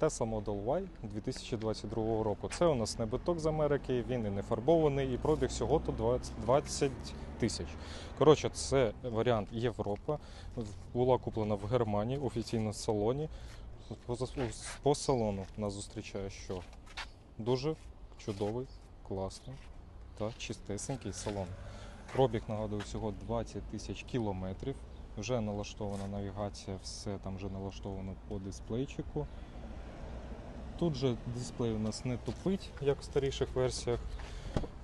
Tesla Model Y 2022 року. Це у нас не биток з Америки, він і не фарбований, і пробіг всього то 20, 20 тисяч. Коротше, це варіант Європа. Була куплена в Германії офіційно в салоні. По, по салону нас зустрічає, що дуже чудовий, класний та чистесенький салон. Пробіг, нагадую, всього 20 тисяч кілометрів. Вже налаштована навігація, все там вже налаштовано по дисплейчику. Тут же дисплей у нас не тупить, як в старіших версіях.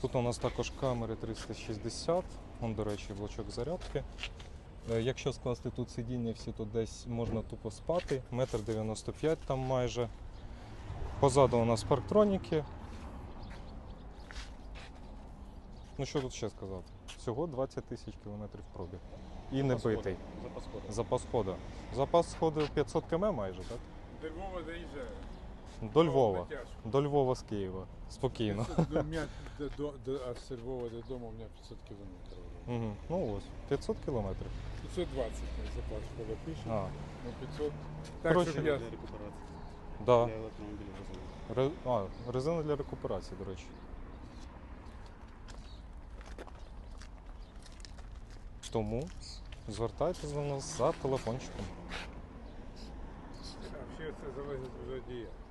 Тут у нас також камери 360, он, до речі, блочок зарядки. Е, Якщо скласти тут сидіння всі, то десь можна тупо спати. Метр 95 там майже. Позаду у нас парктроніки. Ну що тут ще сказати? Всього 20 тисяч кілометрів пробіг. І не битий. Запас ходу. Запас ходу. Запас ходу 500 км майже, так? До Львова доїжджаю. До Львова. До Львова з Києва. Спокійно. до меня, до, до, до, а с Львова до дома у меня 500 километров. Угу. Ну ось, 500 кілометрів. 520 на запас хода пишет, А, но 500. Так, Короче, щоб Для я... рекуперації. да. Ре... А, резина для рекуперації, до речі. Тому звертайтесь до нас за телефончиком. Вообще це залежить від водія.